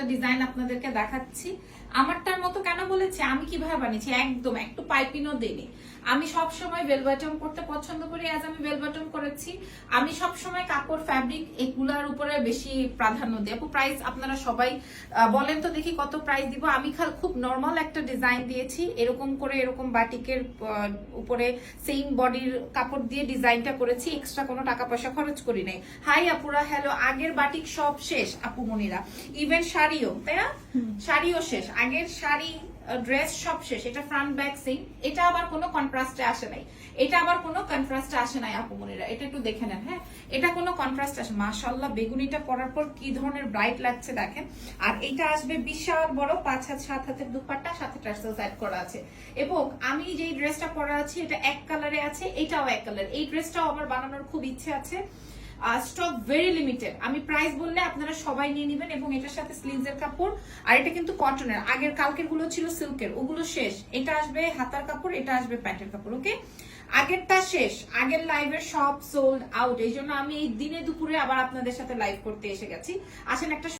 একটা ডিজাইন আপনাদেরকে দেখাচ্ছি। আমারটার মতো কেন বলেছি? আমি কীভাবে বানিয়েছি? একদম একটু পাইপিনও দিইনি। আমি সব সময় বেলবাটম করতে পছন্দ করি আজ আমি বেলবাটম করেছি। আমি সব সময় কাপড় ফ্যাব্রিক এগুলার উপরে বেশি প্রাধান্য দিই। আপু প্রাইস আপনারা সবাই বলেন তো দেখি কত প্রাইস দিব। আমি খাল খুব নর্মাল একটা ডিজাইন দিয়েছি। এরকম করে, এরকম বাটিকের উপরে সেম বডির কাপড় দিয়ে ডিজাইনটা করেছি। এক্সট্রা কোনো টাকা পয়সা খরচ করি নাই। হাই আপুরা হ্যালো আগের বাটিক সব শেষ, আপু মনিরা। ইভেন শাড়িও তাই না? শাড়িও শেষ। আগের শাড়ি ড্রেস সব শেষ। এটা ফ্রন্ট ব্যাক সেম এটা আবার কোনো কন্ট্রাস্টে আসে নাই। এটা আবার কোনো কন্ট্রাস্টে আসে নাই আপু মনিরা। এটা একটু দেখে নেন হ্যাঁ? এটা কোনো কন্ট্রাস্ট আসে মাশাল্লাহ বেগুনিটা পরার পর কি ধরনের ব্রাইট লাগছে দেখেন। আর এটা আসবে বিশাল বড় পাঁচ হাত সাত হাতের দুপাট্টা সাথে টার্সেল সাইড করা আছে। এবং আমি যেই ড্রেসটা পরা আছি এটা এক কালারে আছে এটাও এক কালার এই ড্রেসটাও আমার বানানোর খুব ইচ্ছে আছে। স্টক ভেরি লিমিটেড আমি প্রাইস বললে আপনারা সবাই নিয়ে নেবেন এবং এটার সাথে স্লিভস এর কাপড়, আর এটা কিন্তু কটনের আগের কালকেরগুলো ছিল সিল্কের ওগুলো শেষ। এটা আসবে হাতার কাপড়, এটা আসবে প্যান্টের কাপড় ওকে আগেরটা শেষ। আগের লাইভের সব সোল্ড আউট এই জন্য আমি এই দিনে দুপুরে আবার আপনাদের সাথে লাইভ করতে এসে গেছি। আসেন একটা